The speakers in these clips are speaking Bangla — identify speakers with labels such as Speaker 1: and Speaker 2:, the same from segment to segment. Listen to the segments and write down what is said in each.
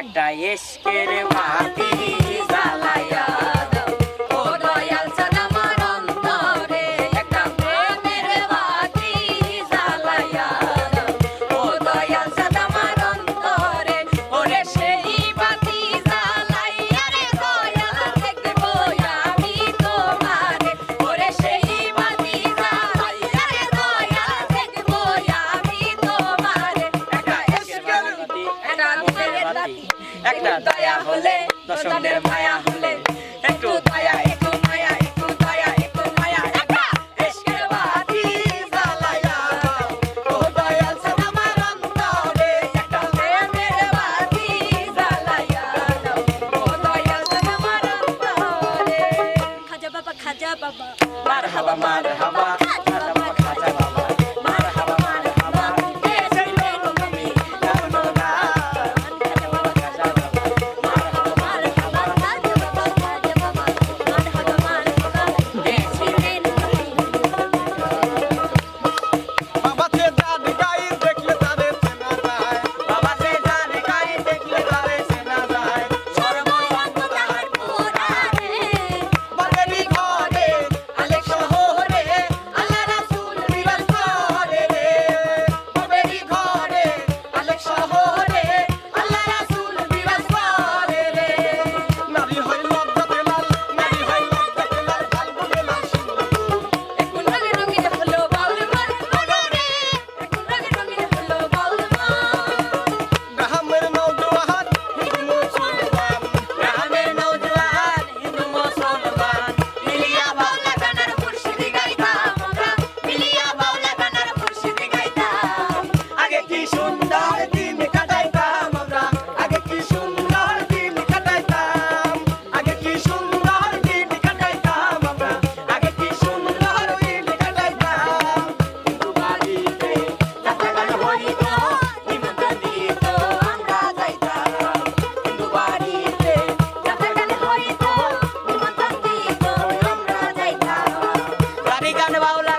Speaker 1: একটা এসকের বাতি
Speaker 2: জ্বালায়া। একটা দয়া হলে, দর্শকদের মায়া হলে, একটু দয়া, একটু মায়া, একটু দয়া, একটু মায়া একটা ইশকের বাতি জ্বালায়া। ও দয়াল আমার অন্তরে একটা মায়া মেরে বাতি জ্বালায়া। ও দয়াল আমার অন্তরে। খাজা বাবা খাজা বাবা।
Speaker 3: মারহাবা মারহাবা। llevado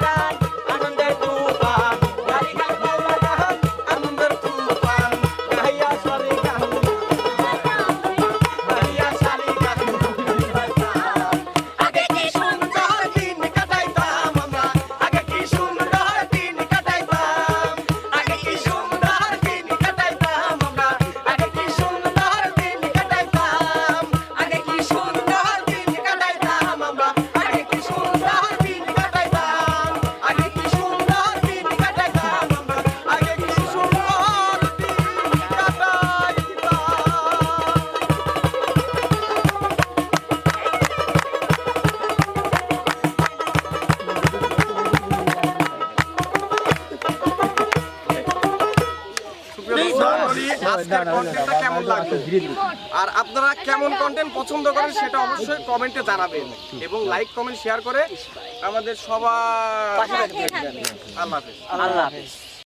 Speaker 3: আজকের কন্টেন্টটা কেমন লাগল? আর আপনারা কেমন কন্টেন্ট পছন্দ করেন সেটা অবশ্যই কমেন্টে জানাবেন। এবং লাইক কমেন্ট শেয়ার করে আমাদের সবার আল্লাহ হাফেজ।
Speaker 1: আল্লাহ